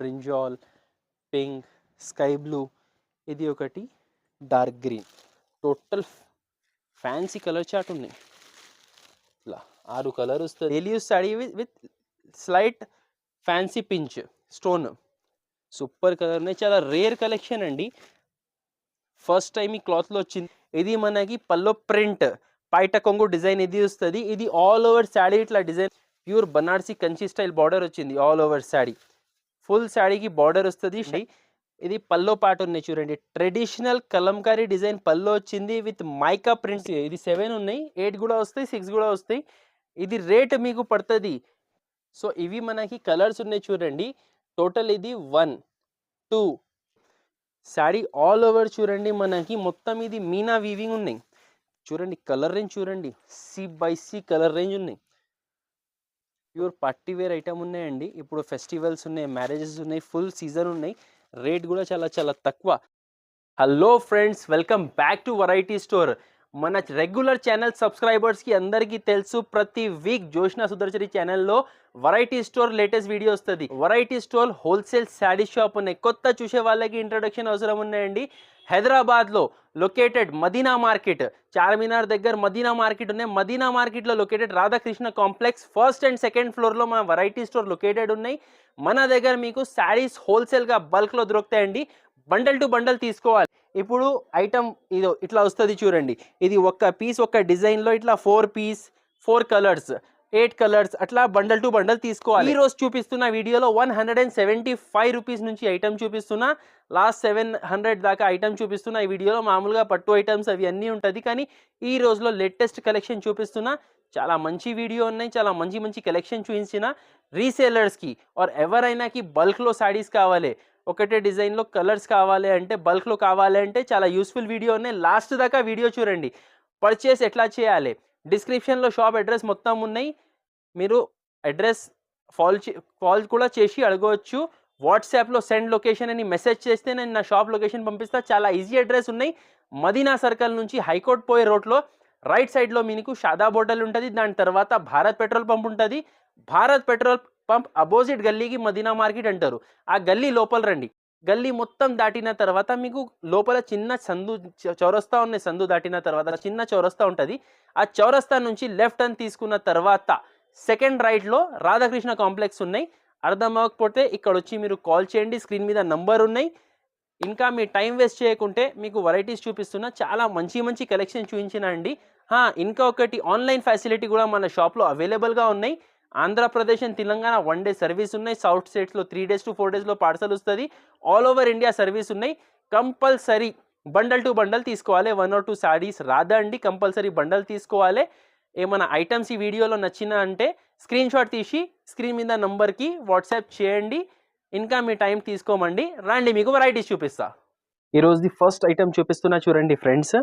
Brinjal pink sky blue ఇది ఒకటి dark green. Total fancy colour chart ఉన్నాయి. ఇట్లా ఆరు కలర్ వస్తుంది. Daily use sari with slight fancy pinch stone super colour ఉన్నాయి. చాలా రేర్ కలెక్షన్ అండి. ఫస్ట్ టైం ఈ క్లాత్లో వచ్చింది. ఇది మనకి పల్లో ప్రింట్ పైట కొంగు డిజైన్ ఇది వస్తుంది. ఇది ఆల్ ఓవర్ శాడీ ఇట్లా design. Pure Banarasi Kanchi style border వచ్చింది. ఆల్ ఓవర్ శాడీ ఫుల్ శాడీకి బార్డర్ వస్తుంది. ఇది పల్లో పాట ఉన్నాయి చూడండి. ట్రెడిషనల్ కలంకారీ డిజైన్ పల్లో వచ్చింది విత్ మైకా ప్రింట్స్ ఇది సెవెన్ ఉన్నాయి. ఎయిట్ కూడా వస్తాయి సిక్స్ కూడా వస్తాయి. ఇది రేట్ మీకు పడుతుంది. సో ఇవి మనకి కలర్స్ ఉన్నాయి చూడండి. టోటల్ ఇది one two. Sari all over చూడండి మనకి. మొత్తం ఇది మీనా వీవింగ్ ఉన్నాయి. చూడండి కలర్ రేంజ్ చూడండి. C by C colour range ఉన్నాయి. ప్యూర్ పార్టీ వేర్ ఐటమ్ ఉన్నాయండి. ఇప్పుడు ఫెస్టివల్స్ ఉన్నాయి మ్యారేజెస్ ఉన్నాయి ఫుల్ సీజన్ ఉన్నాయి. రేట్ కూడా చాలా చాలా తక్కువ. Hello friends welcome back to variety store. మన రెగ్యులర్ ఛానల్ సబ్స్క్రైబర్స్కి అందరికీ తెలుసు. ప్రతి వీక్ జోష్నా సుదర్శరి ఛానల్లో వెరైటీ స్టోర్ లేటెస్ట్ వీడియో వస్తుంది. Variety store wholesale sari shop ఉన్నాయి. కొత్త చూసే వాళ్ళకి ఇంట్రొడక్షన్ అవసరం ఉన్నాయండి. హైదరాబాద్లో లొకేటెడ్ మదీనా మార్కెట్. చార్మినార్ దగ్గర మదీనా మార్కెట్ ఉన్నాయి. మదీనా మార్కెట్లో located Radhakrishna complex first and second ఫ్లోర్లో మన వెరైటీ స్టోర్ లొకేటెడ్ ఉన్నాయి. మన దగ్గర మీకు శారీస్ హోల్సేల్గా బల్క్లో దొరుకుతాయండి. బండల్ టు బండల్ తీసుకోవాలి. ఇప్పుడు ఐటమ్ ఇది ఇట్లా వస్తుంది చూడండి. ఇది ఒక్క పీస్ ఒక్క డిజైన్లో ఇట్లా four piece four colours eight colours అట్లా బండల్ టు బండల్ తీసుకోవాలి. ఈ రోజు చూపిస్తున్న వీడియోలో one hundred and seventy five rupees నుంచి ఐటమ్ చూపిస్తున్నా లాస్ట్ సెవెన్ హండ్రెడ్ దాకా ఐటమ్ చూపిస్తున్నా ఈ వీడియోలో మామూలుగా పట్టు ఐటమ్స్ అవి అన్నీ ఉంటుంది. కానీ ఈ రోజులో లేటెస్ట్ కలెక్షన్ చూపిస్తున్నా చాలా మంచి వీడియో ఉన్నాయి చాలా మంచి మంచి కలెక్షన్ చూపించిన రీసేలర్స్కి ఆర్ ఎవరైనాకి బల్క్లో శారీస్ కావాలి. ఒకటే డిజైన్లో కలర్స్ కావాలి అంటే బల్క్లో కావాలి అంటే చాలా యూస్ఫుల్ వీడియో ఉన్నాయి. లాస్ట్ దాకా వీడియో చూడండి. పర్చేస్ ఎట్లా చేయాలి? డిస్క్రిప్షన్లో షాప్ అడ్రస్ మొత్తం ఉన్నాయి. మీరు అడ్రస్ ఫాల్ కాల్ కూడా చేసి అడగవచ్చు. వాట్సాప్లో సెండ్ లొకేషన్ అని మెసేజ్ చేస్తే నేను నా షాప్ లొకేషన్ పంపిస్తా. చాలా ఈజీ అడ్రస్ ఉన్నాయి. మదీనా సర్కిల్ నుంచి హైకోర్ట్ పోయే రోడ్లో రైట్ సైడ్లో మీకు షాదాబ్ హోటల్ ఉంటుంది. దాని తర్వాత భారత్ పెట్రోల్ పంప్ ఉంటుంది. భారత్ పెట్రోల్ పంప్ అపోజిట్ గల్లీకి మదీనా మార్కెట్ అంటారు. ఆ గల్లీ లోపల రండి. గల్లీ మొత్తం దాటిన తర్వాత మీకు లోపల చిన్న సందు చౌరస్తా ఉన్నాయి. సందు దాటిన తర్వాత చిన్న చౌరస్తా ఉంటుంది. ఆ చౌరస్తా నుంచి లెఫ్ట్ అని తీసుకున్న తర్వాత సెకండ్ రైట్లో రాధాకృష్ణ కాంప్లెక్స్ ఉన్నాయి. అర్థం అవ్వకపోతే ఇక్కడ వచ్చి మీరు కాల్ చేయండి. స్క్రీన్ మీద నంబర్ ఉన్నాయి. ఇంకా మీ టైం వేస్ట్ చేయకుంటే మీకు వెరైటీస్ చూపిస్తున్నా. చాలా మంచి మంచి కలెక్షన్ చూపించినా అండి. ఇంకా ఒకటి ఆన్లైన్ ఫెసిలిటీ కూడా మన షాప్లో అవైలబుల్గా ఉన్నాయి. Andhra Pradesh and Telangana one day service ఉన్నాయి. సౌత్ స్టేట్స్లో త్రీ డేస్ టు ఫోర్ డేస్లో పార్సల్ వస్తుంది. ఆల్ ఓవర్ ఇండియా సర్వీస్ ఉన్నాయి. కంపల్సరీ బండల్ టు బండల్ తీసుకోవాలి. వన్ ఆర్ టూ సారీస్ రాదా అండి? కంపల్సరీ బండల్ తీసుకోవాలి. ఏమైనా ఐటమ్స్ ఈ వీడియోలో నచ్చిన అంటే స్క్రీన్ షాట్ తీసి స్క్రీన్ మీద నంబర్కి వాట్సాప్ చేయండి. ఇంకా మీ టైం తీసుకోమండి. రండి మీకు వెరైటీస్ చూపిస్తా. ఈరోజుది ఫస్ట్ ఐటమ్ చూపిస్తున్నా చూడండి ఫ్రెండ్స్.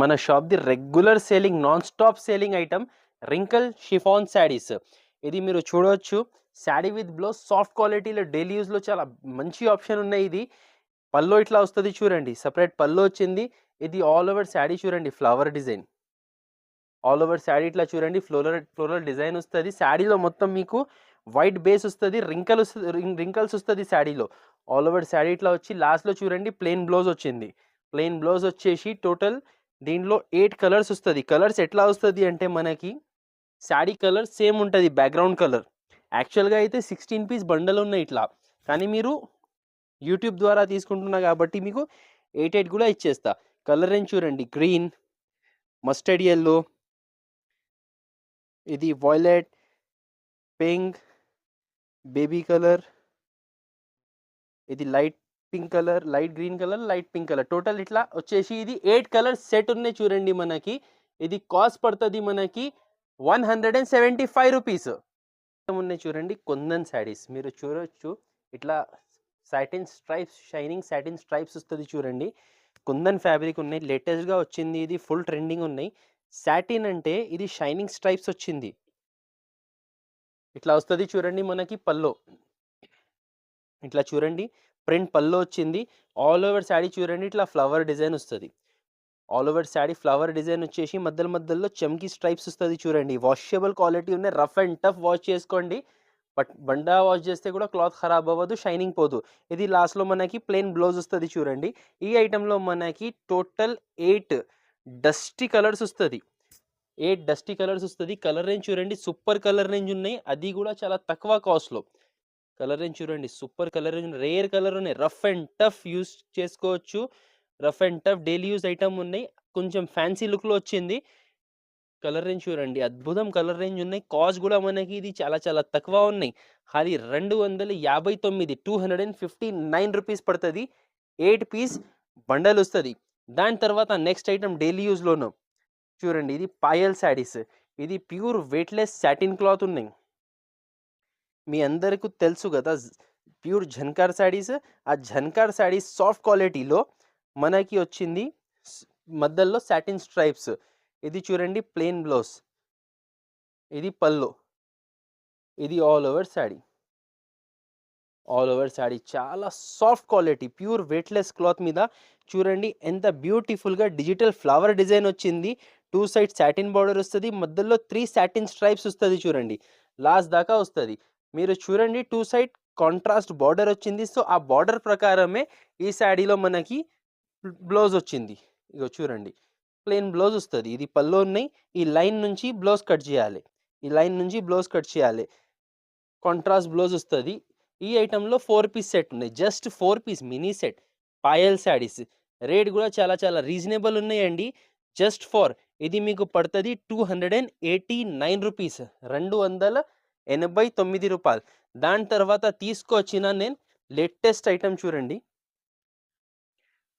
మన షాప్ది regular selling non stop selling item wrinkle chiffon saris ఇది మీరు చూడవచ్చు శారీ విత్ బ్లౌజ్ సాఫ్ట్ క్వాలిటీలో డైలీ యూజ్లో చాలా మంచి ఆప్షన్ ఉన్నాయి ఇది. పల్లో ఇట్లా వస్తుంది చూడండి. సపరేట్ పల్లో వచ్చింది. ఇది ఆల్ ఓవర్ శారీ చూడండి flower design. All over sari ఇట్లా చూడండి ఫ్లోరల్ ఫ్లోరల్ డిజైన్ వస్తుంది. శారీలో మొత్తం మీకు వైట్ బేస్ వస్తుంది రింకల్ వస్తుంది రింకల్స్ వస్తుంది శారీలో ఆల్ ఓవర్ శాడీ ఇట్లా వచ్చి లాస్ట్లో చూడండి ప్లెయిన్ బ్లౌజ్ వచ్చింది. ప్లెయిన్ బ్లౌజ్ వచ్చేసి టోటల్ దీనిలో ఎయిట్ కలర్స్ వస్తుంది. కలర్స్ ఎట్లా వస్తుంది అంటే మనకి శారీ కలర్ సేమ్ ఉంటుంది బ్యాక్గ్రౌండ్ కలర్. యాక్చువల్గా అయితే సిక్స్టీన్ పీస్ బండలు ఉన్నాయి ఇట్లా. కానీ మీరు యూట్యూబ్ ద్వారా తీసుకుంటున్నా కాబట్టి మీకు ఎయిట్ ఎయిట్ కూడా ఇచ్చేస్తా. కలర్ ఏం చూడండి గ్రీన్ మస్టర్డ్ ఎల్లో ఇది వాయిలెట్ పింక్ బేబీ కలర్ ఇది light pink colour light green colour light pink colour. Total ఇట్లా వచ్చేసి ఇది ఎయిట్ కలర్ సెట్ ఉన్నాయి చూడండి మనకి. ఇది కాస్ట్ పడుతుంది మనకి one hundred and seventy five rupees. ఉన్నాయి చూడండి కొందన్ శారీస్. మీరు చూడొచ్చు ఇట్లా satin stripes shining satin stripes వస్తుంది చూడండి. కుందన్ ఫ్యాబ్రిక్ ఉన్నాయి లేటెస్ట్గా వచ్చింది ఇది ఫుల్ ట్రెండింగ్ ఉన్నాయి. సాటిన్ అంటే ఇది షైనింగ్ స్ట్రైప్స్ వచ్చింది. ఇట్లా వస్తుంది చూడండి మనకి పల్లో. ఇట్లా చూడండి ప్రింట్ పల్లో వచ్చింది. ఆల్ ఓవర్ శాడీ చూడండి ఇట్లా ఫ్లవర్ డిజైన్ వస్తుంది. All over sari flower design వచ్చేసి మధ్యలో మధ్యలో చమ్కీ స్ట్రైప్స్ వస్తుంది చూడండి. వాషబుల్ క్వాలిటీ ఉన్నాయి. రఫ్ అండ్ టఫ్ వాష్ చేసుకోండి. బట్ బండా వాష్ చేస్తే కూడా క్లాత్ ఖరాబ్ అవ్వదు షైనింగ్ పోదు. ఇది లాస్ట్లో మనకి ప్లెయిన్ బ్లౌజ్ వస్తుంది చూడండి. ఈ ఐటెంలో మనకి టోటల్ ఎయిట్ డస్టీ కలర్స్ వస్తుంది. ఎయిట్ డస్టీ కలర్స్ వస్తుంది. కలర్ రేంజ్ చూడండి. సూపర్ కలర్ రేంజ్ ఉన్నాయి. అది కూడా చాలా తక్కువ కాస్ట్లో కలర్ రేంజ్ చూడండి. Super colour range rare colour ఉన్నాయి. రఫ్ అండ్ టఫ్ యూస్ చేసుకోవచ్చు. Rough and tough daily use item ఉన్నాయి. కొంచెం ఫ్యాన్సీ లుక్లో వచ్చింది. కలర్ రేంజ్ చూడండి. అద్భుతం కలర్ రేంజ్ ఉన్నాయి. కాస్ట్ కూడా మనకి ఇది చాలా చాలా తక్కువ ఉన్నాయి. ఖాళీ రెండు వందల యాభై తొమ్మిది two hundred and fifty nine rupees పడుతుంది. ఎయిట్ పీస్ బండల్ వస్తుంది. దాని తర్వాత నెక్స్ట్ ఐటమ్ డైలీ యూస్లోను చూడండి ఇది పాయల్ శారీస్. ఇది ప్యూర్ వెయిట్లెస్ సాటిన్ క్లాత్ ఉన్నాయి. మీ అందరికీ తెలుసు కదా ప్యూర్ ఝన్కార్ శారీస్. ఆ ఝన్కార్ శారీస్ సాఫ్ట్ క్వాలిటీలో మనకి వచ్చింది మధ్యలో సాటిన్ స్ట్రైప్స్ ఇది చూడండి ప్లెయిన్ బ్లౌజ్ ఇది పల్లో ఇది all over sari all over sari చాలా soft quality pure weightless cloth మీద చూడండి ఎంత బ్యూటిఫుల్గా డిజిటల్ ఫ్లవర్ డిజైన్ వచ్చింది. టూ సైడ్ సాటిన్ బార్డర్ వస్తుంది మధ్యలో త్రీ సాటిన్ స్ట్రైప్స్ వస్తుంది చూడండి. లాస్ట్ దాకా వస్తుంది. మీరు చూడండి టూ సైడ్ కాంట్రాస్ట్ బార్డర్ వచ్చింది. సో ఆ బార్డర్ ప్రకారమే ఈ శాడీలో మనకి బ్లౌజ్ వచ్చింది. ఇగో చూడండి. ప్లెయిన్ బ్లౌజ్ వస్తుంది. ఇది పళ్ళు ఉన్నాయి ఈ లైన్ నుంచి బ్లౌజ్ కట్ చేయాలి. ఈ లైన్ నుంచి బ్లౌజ్ కట్ చేయాలి. కాంట్రాస్ట్ బ్లౌజ్ వస్తుంది. ఈ ఐటెంలో ఫోర్ పీస్ సెట్ ఉన్నాయి. Just four piece mini set. Payal saris. Rate కూడా చాలా చాలా రీజనబుల్ ఉన్నాయండి. Just for. ఇది మీకు పడుతుంది two hundred and eighty nine rupees. రెండు వందల ఎనభై తొమ్మిది రూపాయలు. దాని తర్వాత తీసుకొచ్చిన నేను లేటెస్ట్ ఐటెం చూడండి.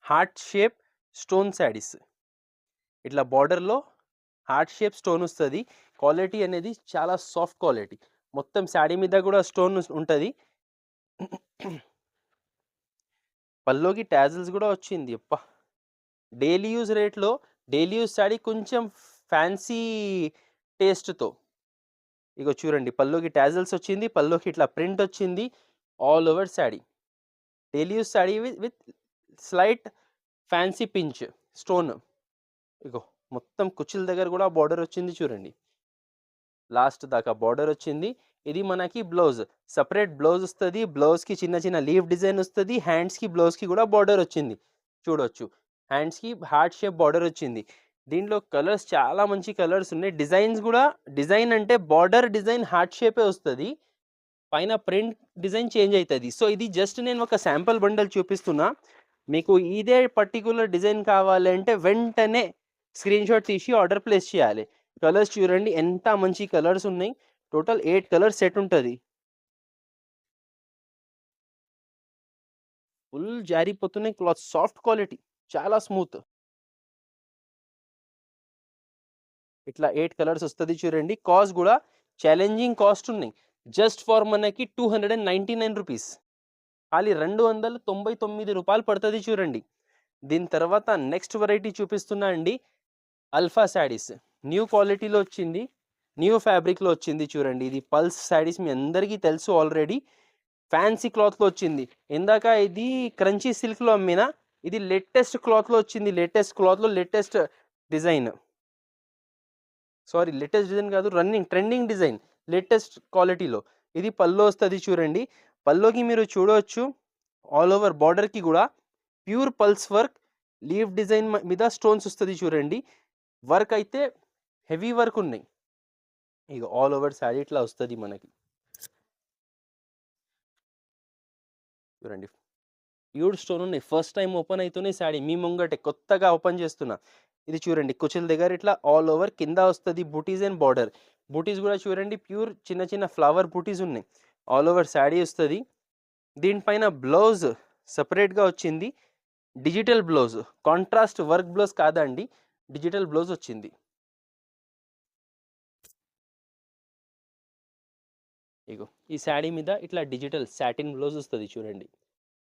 హార్ట్ షేప్ స్టోన్ శారీస్ ఇట్లా బార్డర్లో హార్ట్ షేప్ స్టోన్ వస్తుంది. క్వాలిటీ అనేది చాలా సాఫ్ట్ క్వాలిటీ. మొత్తం శారీ మీద కూడా స్టోన్ ఉంటుంది. పల్లోకి ట్యాజిల్స్ కూడా వచ్చింది. అప్ప డైలీ యూజ్ రేట్లో డైలీ యూజ్ శారీ కొంచెం ఫ్యాన్సీ టేస్ట్తో. ఇగో చూడండి పల్లోకి ట్యాజిల్స్ వచ్చింది పల్లోకి ఇట్లా ప్రింట్ వచ్చింది all over sari. Daily use sari with with slight fancy pinch stone. ఇగో మొత్తం కుచ్చిల దగ్గర కూడా బార్డర్ వచ్చింది చూడండి. లాస్ట్ దాకా బార్డర్ వచ్చింది. ఇది మనకి బ్లౌజ్. సపరేట్ బ్లౌజ్ వస్తుంది బ్లౌజ్కి చిన్న చిన్న లీవ్ డిజైన్ వస్తుంది హ్యాండ్స్కి బ్లౌజ్కి కూడా బార్డర్ వచ్చింది. చూడొచ్చు. హ్యాండ్స్కి హార్ట్ షేప్ బార్డర్ వచ్చింది. దీంట్లో కలర్స్ చాలా మంచి కలర్స్ ఉన్నాయి. డిజైన్స్ కూడా డిజైన్ అంటే బార్డర్ డిజైన్ హార్ట్ షేపే వస్తుంది. పైన ప్రింట్ డిజైన్ చేంజ్ అవుతుంది సో ఇది జస్ట్ నేను ఒక శాంపుల్ బండల్ చూపిస్తున్నా. మీకు ఇదే పర్టికులర్ డిజైన్ కావాలంటే వెంటనే స్క్రీన్ షాట్ తీసి ఆర్డర్ ప్లేస్ చేయాలి. కలర్స్ చూడండి ఎంత మంచి కలర్స్ ఉన్నాయి. టోటల్ ఎయిట్ కలర్స్ సెట్ ఉంటుంది. ఫుల్ జారిపోతున్నాయి క్లాత్ సాఫ్ట్ క్వాలిటీ చాలా స్మూత్ ఇట్లా ఎయిట్ కలర్స్ వస్తుంది చూడండి. కాస్ట్ కూడా ఛాలెంజింగ్ కాస్ట్ ఉన్నాయి. జస్ట్ ఫార్ మనకి two hundred and ninety nine rupees ఖాళీ రెండు వందల తొంభై తొమ్మిది రూపాయలు పడుతుంది చూడండి. దీని తర్వాత నెక్స్ట్ వెరైటీ చూపిస్తున్నా అండి. అల్ఫా శారీస్ న్యూ క్వాలిటీలో వచ్చింది. న్యూ ఫ్యాబ్రిక్లో వచ్చింది చూడండి. ఇది పల్స్ శారీస్ మీ అందరికీ తెలుసు ఆల్రెడీ ఫ్యాన్సీ క్లాత్లో వచ్చింది. ఇందాక ఇది క్రంచీ సిల్క్లో అమ్మిన ఇది లేటెస్ట్ క్లాత్లో వచ్చింది. లేటెస్ట్ క్లాత్లో latest design sorry latest design కాదు రన్నింగ్ ట్రెండింగ్ డిజైన్ లేటెస్ట్ క్వాలిటీలో ఇది పల్లో వస్తుంది చూడండి. పల్లోకి మీరు చూడవచ్చు ఆల్ ఓవర్ బార్డర్కి కూడా pure pulse work leaf design మీద స్టోన్స్ వస్తుంది చూడండి. వర్క్ అయితే హెవీ వర్క్ ఉన్నాయి. ఇక ఆల్ ఓవర్ శారీ ఇట్లా వస్తుంది మనకి. చూడండి. ప్యూర్ స్టోన్ ఉన్నాయి. ఫస్ట్ టైం ఓపెన్ అవుతున్నాయి శారీ. మీ ముంగటే కొత్తగా ఓపెన్ చేస్తున్నా. ఇది చూడండి. కుచుల దగ్గర ఇట్లా ఆల్ ఓవర్ కింద వస్తుంది బూటీస్ అండ్ బార్డర్. బూటీస్ కూడా చూడండి. ప్యూర్ చిన్న చిన్న ఫ్లవర్ బూటీస్ ఉన్నాయి. ఆల్ ఓవర్ శారీ వస్తుంది. దీనిపైన బ్లౌజ్ సపరేట్గా వచ్చింది. Digital blouse. Contrast work blouse కాదండి. డిజిటల్ బ్లౌజ్ వచ్చింది. ఇగో ఈ శారీ మీద ఇట్లా డిజిటల్ శాటిన్ బ్లౌజ్ వస్తుంది చూడండి.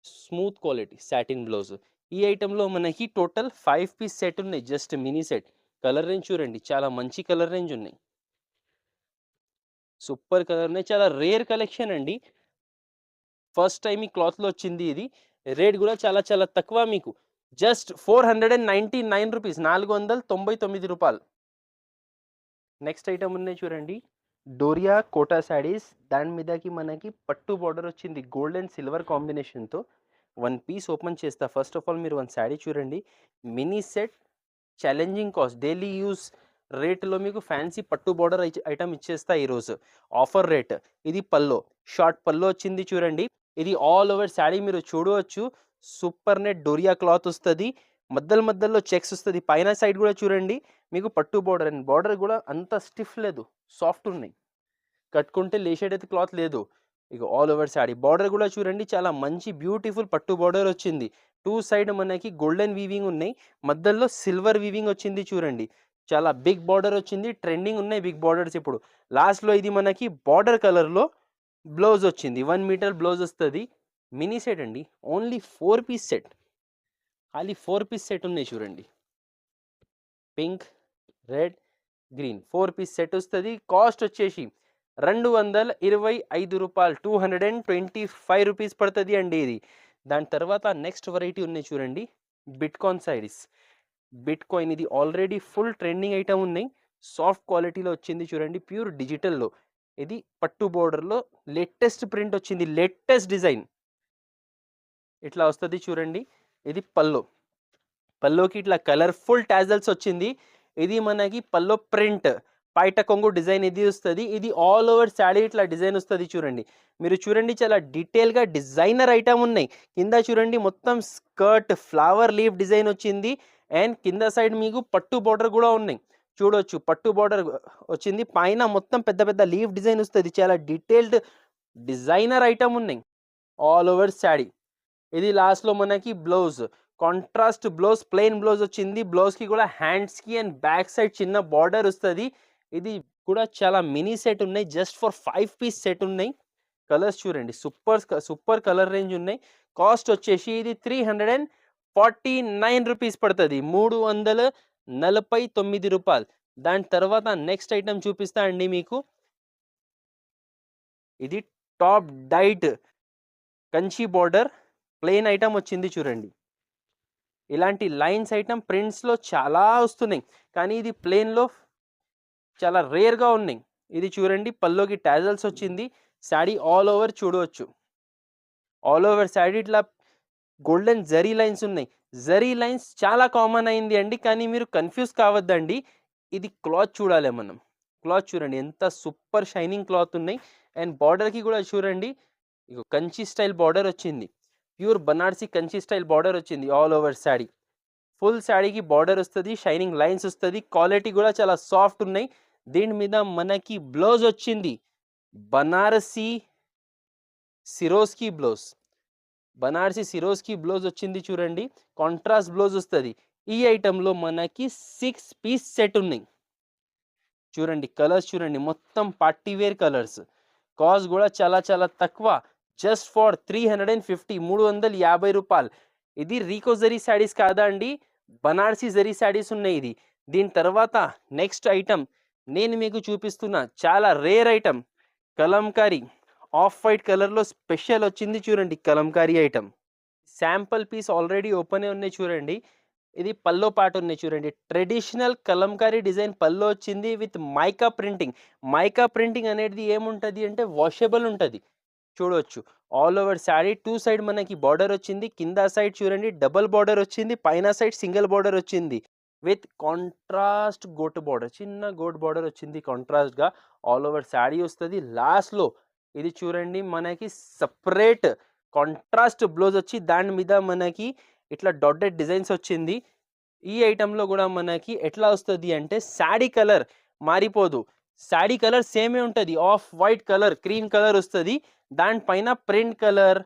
Smooth quality satin blouse. ఈ ఐటెంలో మనకి టోటల్ ఫైవ్ పీస్ సెట్ ఉన్నాయి. Just mini set. Colour range చూడండి. చాలా మంచి కలర్ రేంజ్ ఉన్నాయి. సూపర్ కలర్ ఉన్నాయి. చాలా రేర్ కలెక్షన్ అండి. ఫస్ట్ టైం ఈ క్లాత్లో వచ్చింది ఇది. రేట్ కూడా చాలా చాలా తక్కువ మీకు. Just four hundred and ninety nine rupees నాలుగు వందల తొంభై తొమ్మిది రూపాయలు. నెక్స్ట్ ఐటమ్ ఉన్నాయి చూడండి. డోరియా కోటా శారీస్. దాని మీదకి మనకి పట్టు బార్డర్ వచ్చింది. గోల్డ్ అండ్ సిల్వర్ కాంబినేషన్తో. వన్ పీస్ ఓపెన్ చేస్తా. ఫస్ట్ ఆఫ్ ఆల్ మీరు వన్ శారీ చూడండి. Mini set challenging cost daily use రేట్లో మీకు ఫ్యాన్సీ పట్టు బార్డర్ ఐటమ్ ఇచ్చేస్తా ఈరోజు. Offer rate. ఇది పల్లో. షార్ట్ పల్లో వచ్చింది చూడండి. ఇది ఆల్ ఓవర్ శారీ మీరు చూడవచ్చు. సూపర్ నెట్ డోరియా క్లాత్ వస్తుంది. మధ్యలో మధ్యలో చెక్స్ వస్తుంది. పైన సైడ్ కూడా చూడండి. మీకు పట్టు బార్డర్ అండ్ బార్డర్ కూడా అంత స్టిఫ్ లేదు. సాఫ్ట్ ఉన్నాయి. కట్టుకుంటే లేషేటైతే క్లాత్ లేదు. ఇక ఆల్ ఓవర్ శాడీ బార్డర్ కూడా చూడండి. చాలా మంచి బ్యూటిఫుల్ పట్టు బార్డర్ వచ్చింది. టూ సైడ్ మనకి గోల్డెన్ వీవింగ్ ఉన్నాయి. మధ్యలో సిల్వర్ వీవింగ్ వచ్చింది చూడండి. చాలా బిగ్ బార్డర్ వచ్చింది. ట్రెండింగ్ ఉన్నాయి బిగ్ బార్డర్స్ ఇప్పుడు. లాస్ట్లో ఇది మనకి బార్డర్ కలర్లో బ్లౌజ్ వచ్చింది. వన్ మీటర్ బ్లౌజ్ వస్తుంది. మినీ సెట్ అండి. Only four piece set. ఖాళీ ఫోర్ పీస్ సెట్ ఉన్నాయి చూడండి. Pink red green. Four piece set వస్తుంది. కాస్ట్ వచ్చేసి రెండు వందల ఇరవై ఐదు రూపాయలు. Two hundred and twenty five rupees పడుతుంది అండి ఇది. దాని తర్వాత నెక్స్ట్ వెరైటీ ఉన్నాయి చూడండి. బిట్కాన్ సారీస్ బిట్ కాయిన్ ఇది ఆల్రెడీ ఫుల్ ట్రెండింగ్ ఐటమ్ ఉన్నాయి. సాఫ్ట్ క్వాలిటీలో వచ్చింది చూడండి ప్యూర్ డిజిటల్లో ఇది పట్టు బోర్డర్లో లేటెస్ట్ ప్రింట్ వచ్చింది లేటెస్ట్ డిజైన్ ఇట్లా వస్తుంది చూడండి ఇది పల్లో పల్లోకి ఇట్లా కలర్ఫుల్ టాజల్స్ వచ్చింది. ఇది మనకి పల్లో ప్రింట్ పైట కొంగు డిజైన్ ఇది వస్తుంది. ఇది ఆల్ ఓవర్ శారీ ఇట్లా డిజైన్ వస్తుంది చూడండి. మీరు చూడండి చాలా డీటెయిల్గా డిజైనర్ ఐటమ్ ఉన్నాయి. కింద చూడండి మొత్తం స్కర్ట్ ఫ్లవర్ లీఫ్ డిజైన్ వచ్చింది. అండ్ కింద సైడ్ మీకు పట్టు బార్డర్ కూడా ఉన్నాయి. చూడొచ్చు. పట్టు బార్డర్ వచ్చింది. పైన మొత్తం పెద్ద పెద్ద లీఫ్ డిజైన్ వస్తుంది. చాలా డీటెయిల్డ్ డిజైనర్ ఐటమ్ ఉన్నాయి. All over sari. ఇది లాస్ట్లో మనకి blouse. Contrast blouse plain blouse వచ్చింది. బ్లౌజ్కి కూడా హ్యాండ్స్కి అండ్ బ్యాక్ సైడ్ చిన్న బార్డర్ వస్తుంది. ఇది కూడా చాలా మినీ సెట్ ఉన్నాయి. Just for five piece set ఉన్నాయి. కలర్స్ చూడండి. సూపర్ సూపర్ కలర్ రేంజ్ ఉన్నాయి. కాస్ట్ వచ్చేసి ఇది three hundred and forty nine rupees పడుతుంది. మూడు వందల నలభై తొమ్మిది రూపాయలు. దాని తర్వాత నెక్స్ట్ ఐటమ్ చూపిస్తా అండి మీకు. ఇది top dyed Kanchi border. Plain item వచ్చింది చూడండి. ఇలాంటి లైన్స్ ఐటమ్ ప్రింట్స్లో చాలా వస్తున్నాయి. కానీ ఇది ప్లెయిన్లో చాలా రేర్గా ఉన్నాయి. ఇది చూడండి పల్లోకి టాజల్స్ వచ్చింది. శారీ ఆల్ ఓవర్ చూడవచ్చు. ఆల్ ఓవర్ శారీ ఇట్లా గోల్డెన్ జరీ లైన్స్ ఉన్నాయి. జరీ లైన్స్ చాలా కామన్ అయింది అండి. కానీ మీరు కన్ఫ్యూజ్ కావద్దండి. ఇది క్లాత్ చూడాలి మనం. క్లాత్ చూడండి. ఎంత సూపర్ షైనింగ్ క్లాత్ ఉన్నాయి. అండ్ బార్డర్కి కూడా చూడండి. ఇక కంచి స్టైల్ బార్డర్ వచ్చింది. Pure Banarasi Kanchi style border వచ్చింది ఆల్ ఓవర్ శారీ. ఫుల్ శాడీకి బార్డర్ వస్తుంది. షైనింగ్ లైన్స్ వస్తుంది. క్వాలిటీ కూడా చాలా సాఫ్ట్ ఉన్నాయి. దీని మీద మనకి బ్లౌజ్ వచ్చింది. బనారసీ సిరోస్కి బ్లౌజ్. బనారసి సిరోస్కి బ్లౌజ్ వచ్చింది చూడండి. కాంట్రాస్ట్ బ్లౌజ్ వస్తుంది. ఈ ఐటెంలో మనకి సిక్స్ పీస్ సెట్ ఉన్నాయి. చూడండి కలర్స్ చూడండి. మొత్తం పార్టీ వేర్ కలర్స్. కాస్ట్ కూడా చాలా చాలా తక్కువ. Just for three hundred and fifty మూడు వందల యాభై రూపాయలు. ఇది రీకో జరీ శారీస్ కాదా అండి? బనారసి జరీ శారీస్ ఉన్నాయి ఇది. దీని తర్వాత నెక్స్ట్ ఐటమ్ నేను మీకు చూపిస్తున్న చాలా rare item Kalamkari. Off white కలర్లో స్పెషల్ వచ్చింది చూడండి Kalamkari item sample piece already open ఉన్నాయి చూడండి. ఇది పల్లో పాట ఉన్నాయి చూడండి. ట్రెడిషనల్ కలంకారీ డిజైన్ పల్లో వచ్చింది with mica printing. Mica printing అనేది ఏముంటుంది అంటే వాషబుల్ ఉంటుంది. చూడవచ్చు all over sari two side మనకి బార్డర్ వచ్చింది. కింద సైడ్ చూడండి డబల్ బార్డర్ వచ్చింది. పైన సైడ్ సింగిల్ బార్డర్ వచ్చింది. With contrast gota border. చిన్న గోట్ బార్డర్ వచ్చింది కాంట్రాస్ట్గా. ఆల్ ఓవర్ శారీ వస్తుంది. లాస్ట్లో ఇది చూడండి మనకి సపరేట్ కాంట్రాస్ట్ బ్లౌజ్ వచ్చి దాని మీద మనకి ఇట్లా డొట్టెడ్ డిజైన్స్ వచ్చింది. ఈ ఐటెంలో కూడా మనకి ఎట్లా వస్తుంది అంటే శాడీ కలర్ మారిపోదు. శాడీ కలర్ సేమే ఉంటుంది. Off white colour cream colour వస్తుంది. దానిపైన print colour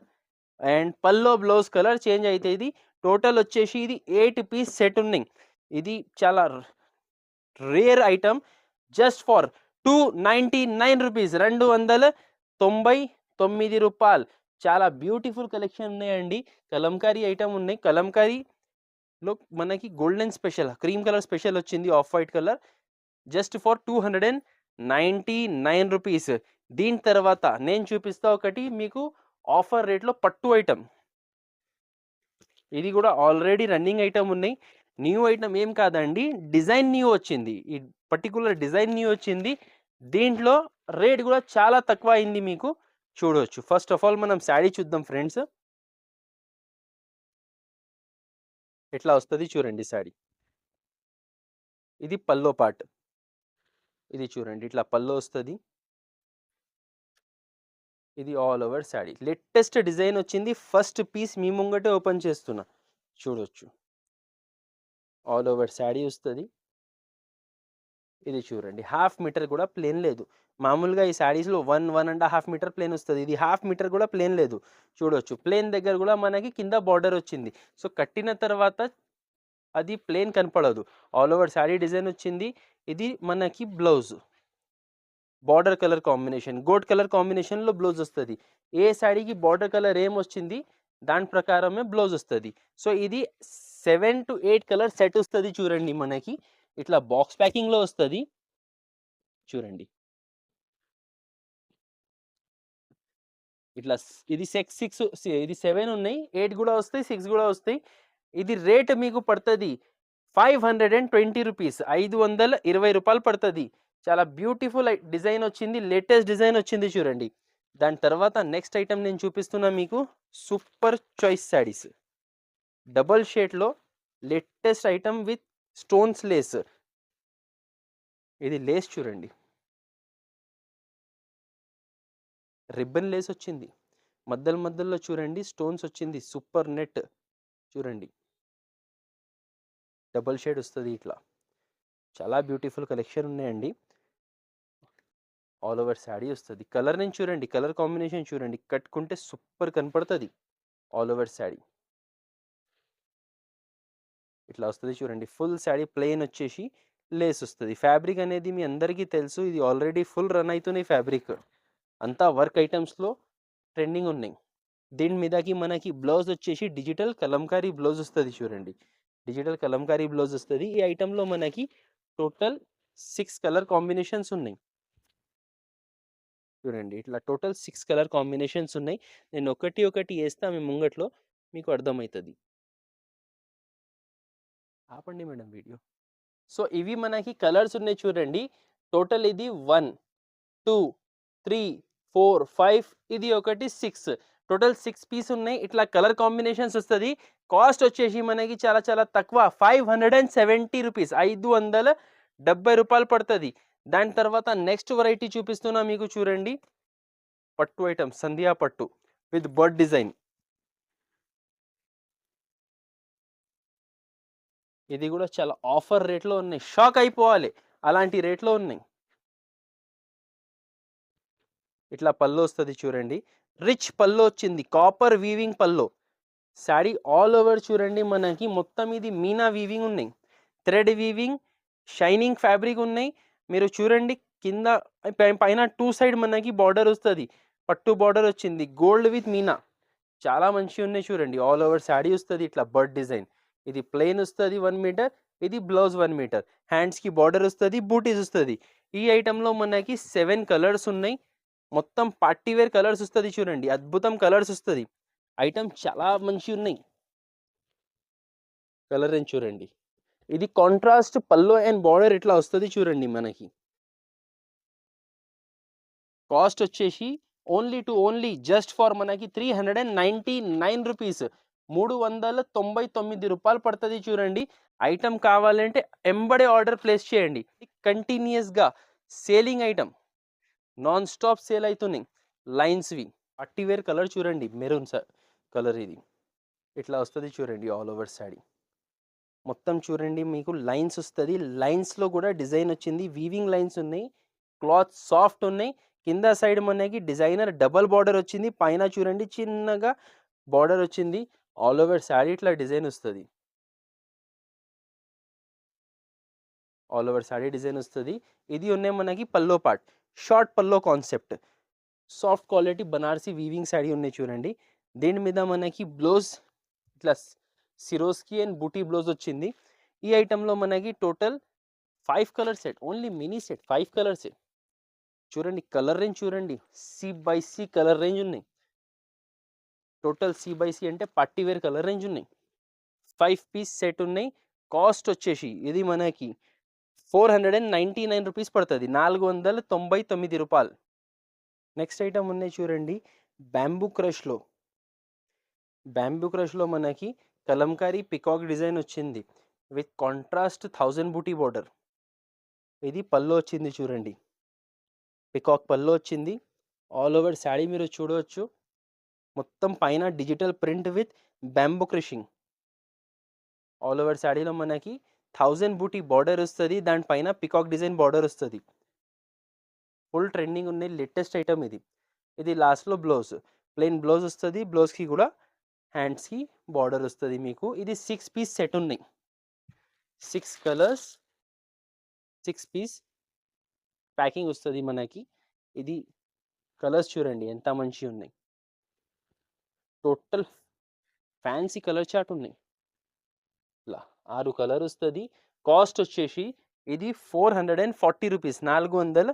and pallu blouse colour change అవుతుంది టోటల్ వచ్చేసి ఇది ఎయిట్ పీస్ సెట్ ఉన్నాయి. ఇది చాలా rare item just for two ninety nine rupees రెండు వందల తొంభై తొమ్మిది రూపాయలు. చాలా బ్యూటిఫుల్ కలెక్షన్ ఉన్నాయండి. కలంకారీ ఐటమ్ ఉన్నాయి. కలంకారీలో మనకి golden special cream colour special వచ్చింది off white colour. Just for two hundred and ninety nine rupees. దీని తర్వాత నేను చూపిస్తా ఒకటి మీకు ఆఫర్ రేట్లో పట్టు ఐటమ్ ఇది కూడా ఆల్రెడీ రన్నింగ్ ఐటమ్ ఉన్నాయి. న్యూ ఐటమ్ ఏం కాదండి. డిజైన్ న్యూ వచ్చింది. ఈ పర్టికులర్ డిజైన్ న్యూ వచ్చింది. దీంట్లో రేట్ కూడా చాలా తక్కువ అయింది మీకు చూడవచ్చు ఫస్ట్ ఆఫ్ ఆల్ మనం శారీ చూద్దాం ఫ్రెండ్స్. ఎట్లా వస్తుంది చూడండి శారీ. ఇది పల్లో పార్ట్. ఇది చూడండి ఇట్లా పల్లో వస్తుంది. ఇది all over sari. Latest design వచ్చింది. ఫస్ట్ పీస్ మీ ముంగటే ఓపెన్ చేస్తున్నా. చూడొచ్చు. ఆల్ ఓవర్ శారీ వస్తుంది. ఇది చూడండి. హాఫ్ మీటర్ కూడా ప్లేన్ లేదు. మామూలుగా ఈ శారీస్లో one one and half metre plain వస్తుంది. ఇది హాఫ్ మీటర్ కూడా ప్లేన్ లేదు. చూడొచ్చు. ప్లేన్ దగ్గర కూడా మనకి కింద బార్డర్ వచ్చింది. సో కట్టిన తర్వాత అది ప్లేన్ కనపడదు. ఆల్ ఓవర్ శారీ డిజైన్ వచ్చింది. ఇది మనకి blouse. Border colour combination. Gold colour కాంబినేషన్లో బ్లౌజ్ వస్తుంది. ఏ శారీకి బార్డర్ కలర్ ఏం వచ్చింది? దాని ప్రకారమే బ్లౌజ్ వస్తుంది. సో ఇది seven to eight colour set వస్తుంది చూడండి మనకి. ఇట్లా బాక్స్ ప్యాకింగ్లో వస్తుంది. చూడండి. ఇట్లా ఇది సిక్స్ సిక్స్ ఇది సెవెన్ ఉన్నాయి ఎయిట్ కూడా వస్తాయి సిక్స్ కూడా వస్తాయి. ఇది రేట్ మీకు పడుతుంది five hundred and twenty rupees ఐదు వందల ఇరవై రూపాయలు పడుతుంది. చాలా బ్యూటిఫుల్ డిజైన్ వచ్చింది లేటెస్ట్ డిజైన్ వచ్చింది చూడండి. దాని తర్వాత నెక్స్ట్ ఐటమ్ నేను చూపిస్తున్నా మీకు సూపర్ చాయిస్ శారీస్. డబల్ షేడ్లో latest item with stones lace. ఇది లేస్ చూడండి. రిబ్బన్ లేస్ వచ్చింది. మధ్యలో మధ్యలో చూడండి స్టోన్స్ వచ్చింది. Super net. చూడండి. డబల్ షేడ్ వస్తుంది ఇట్లా. చాలా బ్యూటిఫుల్ కలెక్షన్ ఉన్నాయండి. ఆల్ ఓవర్ శాడీ వస్తుంది. కలర్ నేను చూడండి కలర్ కాంబినేషన్ చూడండి. కట్టుకుంటే సూపర్ కనపడుతుంది. ఆల్ ఓవర్ శారీ ఇట్లా వస్తుంది చూడండి. ఫుల్ శారీ ప్లెయిన్ వచ్చేసి లేస్ వస్తుంది. ఫ్యాబ్రిక్ అనేది మీ అందరికీ తెలుసు. ఇది ఆల్రెడీ ఫుల్ రన్ అవుతున్నాయి ఫ్యాబ్రిక్. అంతా వర్క్ ఐటమ్స్లో ట్రెండింగ్ ఉన్నాయి. దీని మీదకి మనకి బ్లౌజ్ వచ్చేసి డిజిటల్ కలంకారీ బ్లౌజ్ వస్తుంది చూడండి. డిజిటల్ కలంకారీ బ్లౌజ్ వస్తుంది. ఈ ఐటెంలో మనకి టోటల్ సిక్స్ కలర్ కాంబినేషన్స్ ఉన్నాయి. చూడండి ఇట్లా టోటల్ సిక్స్ కలర్ కాంబినేషన్స్ ఉన్నాయి. నేను ఒకటి ఒకటి వేస్తా మీ ముంగట్లో మీకు అర్థమవుతుంది ఆపండి మేడం వీడియో. సో ఇవి మనకి కలర్స్ ఉన్నాయి చూడండి. టోటల్ ఇది one two three four five ఇది ఒకటి సిక్స్. టోటల్ సిక్స్ పీస్ ఉన్నాయి. ఇట్లా కలర్ కాంబినేషన్స్ వస్తుంది. కాస్ట్ వచ్చేసి మనకి చాలా చాలా తక్కువ. Five hundred and seventy rupees. ఐదు వందల డెబ్బై రూపాయలు పడుతుంది. దాని తర్వాత నెక్స్ట్ వెరైటీ చూపిస్తున్నా మీకు చూడండి. పట్టు ఐటమ్ సంధ్యా పట్టు విత్ బర్డ్ డిజైన్. ఇది కూడా చాలా ఆఫర్ రేట్లో ఉన్నాయి. షాక్ అయిపోవాలి. అలాంటి రేట్లో ఉన్నాయి. ఇట్లా పళ్ళు వస్తుంది చూడండి. రిచ్ పళ్ళు వచ్చింది. కాపర్ వీవింగ్ పళ్ళు. శారీ ఆల్ ఓవర్ చూడండి మనకి మొత్తం ఇది మీనా వీవింగ్ ఉన్నాయి. థ్రెడ్ వీవింగ్ షైనింగ్ ఫ్యాబ్రిక్ ఉన్నాయి. మీరు చూడండి కింద పైన టూ సైడ్ మనకి బార్డర్ వస్తుంది. పట్టు బార్డర్ వచ్చింది. Gold with meena. చాలా మంచిగా ఉన్నాయి చూడండి. ఆల్ ఓవర్ శారీ వస్తుంది ఇట్లా బర్డ్ డిజైన్. ఇది ప్లెయిన్ వస్తుంది వన్ మీటర్ ఇది బ్లౌజ్ వన్ మీటర్. హ్యాండ్స్కి బార్డర్ వస్తుంది బూటీస్ వస్తుంది. ఈ ఐటెంలో మనకి సెవెన్ కలర్స్ ఉన్నాయి. మొత్తం పార్టీ వేర్ కలర్స్ వస్తుంది చూడండి అద్భుతం కలర్స్ వస్తుంది. ఐటమ్ చాలా మంచి ఉన్నాయి. కలర్ అని చూడండి. ఇది కాంట్రాస్ట్ పల్లో అండ్ బార్డర్ ఇట్లా వస్తుంది చూడండి మనకి. కాస్ట్ వచ్చేసి only to only just for మనకి three hundred and ninety nine rupees. మూడు వందల తొంభై తొమ్మిది రూపాయలు పడుతుంది చూడండి. ఐటమ్ కావాలంటే ఎంబడే ఆర్డర్ ప్లేస్ చేయండి. కంటిన్యూస్గా selling item. Non stop sale అవుతున్నాయి లైన్స్వి అట్టివేర్ కలర్ చూడండి. మెరూన్ కలర్ ఇది. ఇట్లా వస్తుంది చూడండి ఆల్ ఓవర్ శారీ మొత్తం చూడండి మీకు లైన్స్ వస్తుంది. లైన్స్లో కూడా డిజైన్ వచ్చింది. వీవింగ్ లైన్స్ ఉన్నాయి. క్లాత్ సాఫ్ట్ ఉన్నాయి. కింద సైడ్ మనకి డిజైనర్ డబల్ బార్డర్ వచ్చింది. పైన చూడండి చిన్నగా బార్డర్ వచ్చింది. ఆల్ ఓవర్ శారీ ఇట్లా డిజైన్ వస్తుంది. ఆల్ ఓవర్ శారీ డిజైన్ వస్తుంది. ఇది ఉన్నాయి మనకి pallu part. Short pallu concept. Soft quality Banarasi weaving sari ఉన్నాయి చూడండి. దీని మీద మనకి బ్లౌజ్ ఇట్లా సిరోస్కి అండ్ బూటీ బ్లౌజ్ వచ్చింది. ఈ ఐటెంలో మనకి total five colour set only mini set five colour set. చూడండి కలర్ రేంజ్ చూడండి C by C colour range ఉన్నాయి. టోటల్ సి బై సి అంటే పార్టీ వేర్ కలర్ రేంజ్ ఉన్నాయి. ఫైవ్ పీస్ సెట్ ఉన్నాయి. కాస్ట్ వచ్చేసి ఇది మనకి four hundred and ninety nine rupees పడుతుంది. నాలుగు వందల తొంభై తొమ్మిది రూపాయలు. నెక్స్ట్ ఐటమ్ ఉన్నాయి చూడండి. బ్యాంబూ క్రష్లో. బ్యాంబూ క్రష్లో మనకి కలంకారీ పికాక్ డిజైన్ వచ్చింది. With contrast thousand booti border. ఇది పళ్ళు వచ్చింది చూడండి. పికాక్ పళ్ళు వచ్చింది. ఆల్ ఓవర్ శాడీ మీరు చూడవచ్చు. మొత్తం పైన digital print with bamboo crushing. All over శాడీలో మనకి థౌజండ్ బూటీ బార్డర్ వస్తుంది దానిపైన పికాక్ డిజైన్ బార్డర్ వస్తుంది. ఫుల్ ట్రెండింగ్ ఉన్న లేటెస్ట్ ఐటమ్ ఇది. ఇది లాస్ట్లో బ్లౌజ్. ప్లెయిన్ బ్లౌజ్ వస్తుంది బ్లౌజ్కి కూడా హ్యాండ్స్కి బార్డర్ వస్తుంది మీకు. ఇది సిక్స్ పీస్ సెట్ ఉన్నాయి. Six colours six piece packing వస్తుంది మనకి. ఇది కలర్స్ చూడండి ఎంత మంచిగా ఉన్నాయి టోటల్ ఫ్యాన్సీ కలర్ చాట్ ఉన్నాయి. ఆరు కలర్ వస్తుంది. కాస్ట్ వచ్చేసి ఇది four hundred and forty rupees. నాలుగు వందల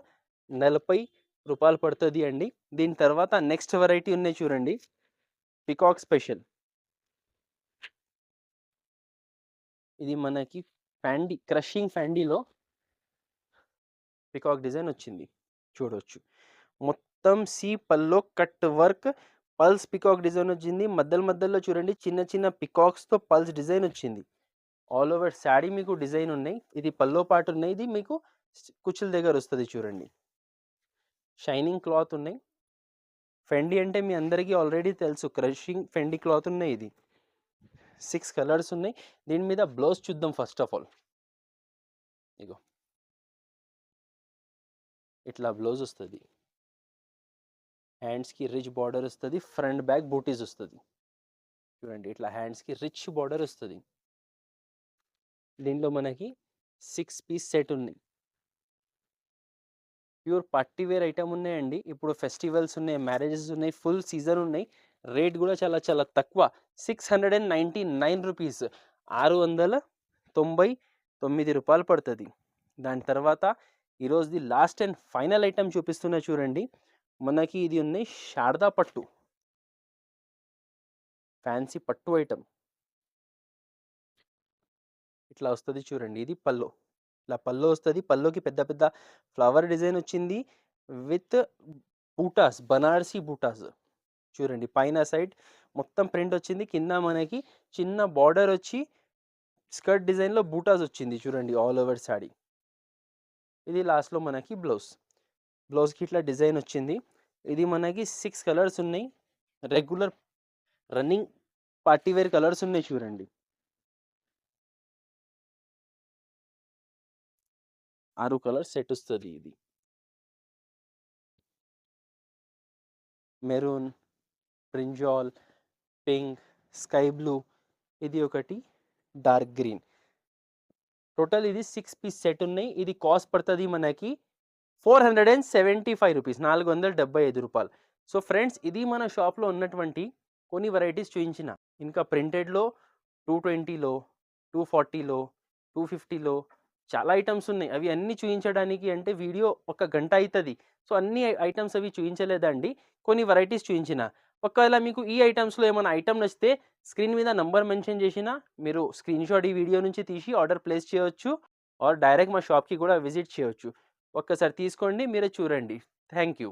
నలభై రూపాయలు పడుతుంది అండి. దీని తర్వాత నెక్స్ట్ వెరైటీ ఉన్నాయి చూడండి. Peacock special. ఇది మనకి ఫ్యాండీ క్రషింగ్ ఫ్యాండీలో పికాక్ డిజైన్ వచ్చింది. చూడవచ్చు మొత్తం C pallu cut work plus peacock design వచ్చింది. మధ్యలో మధ్యలో చూడండి చిన్న చిన్న పికాక్స్తో పల్స్ డిజైన్ వచ్చింది. ఆల్ ఓవర్ శాడీ మీకు డిజైన్ ఉన్నాయి. ఇది పల్లో పాటు ఉన్నాయి. ఇది మీకు కుచ్చుల దగ్గర వస్తుంది చూడండి. షైనింగ్ క్లాత్ ఉన్నాయి. ఫెండీ అంటే మీ అందరికీ ఆల్రెడీ తెలుసు. క్రషింగ్ ఫెండీ క్లాత్ ఉన్నాయి ఇది. సిక్స్ కలర్స్ ఉన్నాయి. దీని మీద బ్లౌజ్ చూద్దాం ఫస్ట్ ఆఫ్ ఆల్. ఇగో. ఇట్లా బ్లౌజ్ వస్తుంది. హ్యాండ్స్కి రిచ్ బార్డర్ వస్తుంది. ఫ్రంట్ బ్యాక్ బూటీస్ వస్తుంది. చూడండి ఇట్లా హ్యాండ్స్కి రిచ్ బార్డర్ వస్తుంది. దీనిలో మనకి సిక్స్ పీస్ సెట్ ఉన్నాయి. ప్యూర్ పార్టీ వేర్ ఐటమ్ ఉన్నాయండి. ఇప్పుడు ఫెస్టివల్స్ ఉన్నాయి మ్యారేజెస్ ఉన్నాయి ఫుల్ సీజన్ ఉన్నాయి. రేట్ కూడా చాలా చాలా తక్కువ. Six hundred and ninety nine rupees. ఆరు వందల తొంభై తొమ్మిది రూపాయలు పడుతుంది. దాని తర్వాత ఈరోజుది లాస్ట్ అండ్ ఫైనల్ ఐటమ్ చూపిస్తున్నా చూడండి. మనకి ఇది ఉన్నాయి శారదా పట్టు. ఫ్యాన్సీ పట్టు ఐటమ్. ఇట్లా వస్తుంది చూడండి. ఇది పల్లో ఇలా పల్లో వస్తుంది. పల్లోకి పెద్ద పెద్ద ఫ్లవర్ డిజైన్ వచ్చింది విత్ బూటాస్ బనారసీ బూటాస్. చూడండి పైన సైడ్ మొత్తం ప్రింట్ వచ్చింది. కింద మనకి చిన్న బార్డర్ వచ్చి స్కర్ట్ డిజైన్లో బూటాస్ వచ్చింది చూడండి ఆల్ ఓవర్ శాడీ ఇది లాస్ట్లో మనకి బ్లౌజ్. బ్లౌజ్కి ఇట్లా డిజైన్ వచ్చింది. ఇది మనకి సిక్స్ కలర్స్ ఉన్నాయి. Regular running party wear colours ఉన్నాయి చూడండి. ఆరు కలర్ సెట్ వస్తుంది ఇది. Maroon brinjal pink sky blue ఇది ఒకటి డార్క్ గ్రీన్. టోటల్ ఇది సిక్స్ పీస్ సెట్ ఉన్నాయి. ఇది కాస్ట్ పడుతుంది మనకి four hundred and seventy five rupees నాలుగు వందల డెబ్బై ఐదు రూపాయలు. సో ఫ్రెండ్స్ ఇది మన షాప్లో ఉన్నటువంటి కొన్ని వెరైటీస్ చూపించిన ఇంకా ప్రింటెడ్లో టూ ట్వంటీలో టూ ఫార్టీలో టూ ఫిఫ్టీలో చాలా ఐటమ్స్ ఉన్నాయి. అవి అన్నీ చూపించడానికి అంటే వీడియో ఒక గంట అవుతుంది సో అన్ని ఐటమ్స్ అవి చూపించలేదండి కొన్ని వెరైటీస్ చూపించిన ఒకవేళ మీకు ఈ ఐటమ్స్లో ఏమైనా ఐటమ్ నచ్చితే స్క్రీన్ మీద నంబర్ మెన్షన్ చేసిన మీరు స్క్రీన్ షాట్ ఈ వీడియో నుంచి తీసి ఆర్డర్ ప్లేస్ చేయొచ్చు. ఆర్ డైరెక్ట్ మా షాప్కి కూడా విజిట్ చేయొచ్చు. ఒక్కసారి తీసుకోండి మీరే చూడండి. Thank you